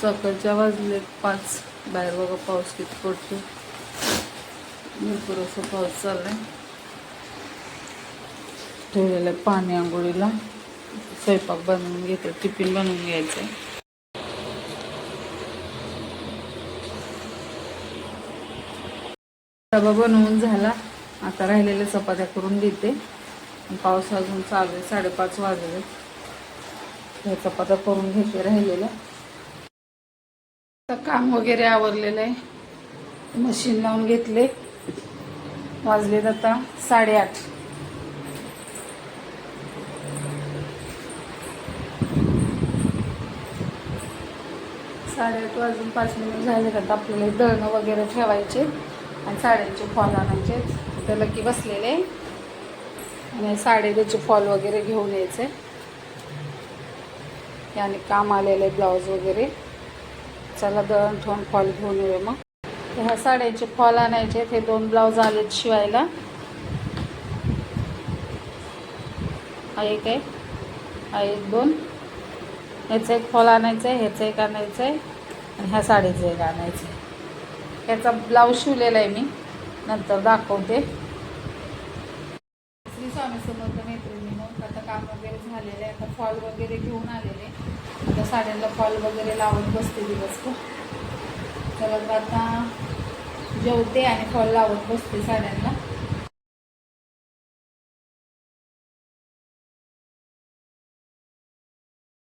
सकाळच्या वाजले पाच. बाहेर बघा पाऊस किती पडतो भरपूर असं पाऊस चाललाय. ठेवलेलं आहे पाणी आंघोळीला. स्वयंपाक बनवून घेतो टिफिन बनवून घ्यायचं डबा बनवून झाला. आता राहिलेल्या चपात्या करून देते. पाऊस अजून चालू आहे. साडेपाच वाजले. ह्या चपात्या करून घेते राहिलेल्या. आता काम वगैरे आवरलेलं आहे मशीन लावून घेतले. वाजलेत आता साडेआठ. साडेआठ वाजून पाच मिनिट झाले आता आपल्याला दळणं वगैरे ठेवायचे आणि साड्यांचे फॉल आणायचे. त्याला की बसलेले. आणि साडे त्याचे फॉल वगैरे घेऊन यायचे. याने काम आलेलं आहे ब्लाऊज वगैरे. चला दळण ठेवून फॉल घेऊन येऊया मग. ह्या साड्यांचे फॉल आणायचे हे दोन ब्लाऊज आलेत शिवायला. एक आहे. एक दोन. ह्याचं एक फॉल आणायचं आहे ह्याचं एक आणायचं आहे आणि ह्या साडीचं एक आणायचं आहे ह्याचा ब्लाऊज शिवलेला आहे मी. नंतर दाखवते. श्री स्वामी समर्थ मग आता काम वगैरे झालेलं आहे. आता फॉल वगैरे घेऊन आलेले. आता साड्यांना फॉल वगैरे लावत बसते दिवसभर. चला तर आता जेवते आणि फॉल लावत बसते साड्यांना.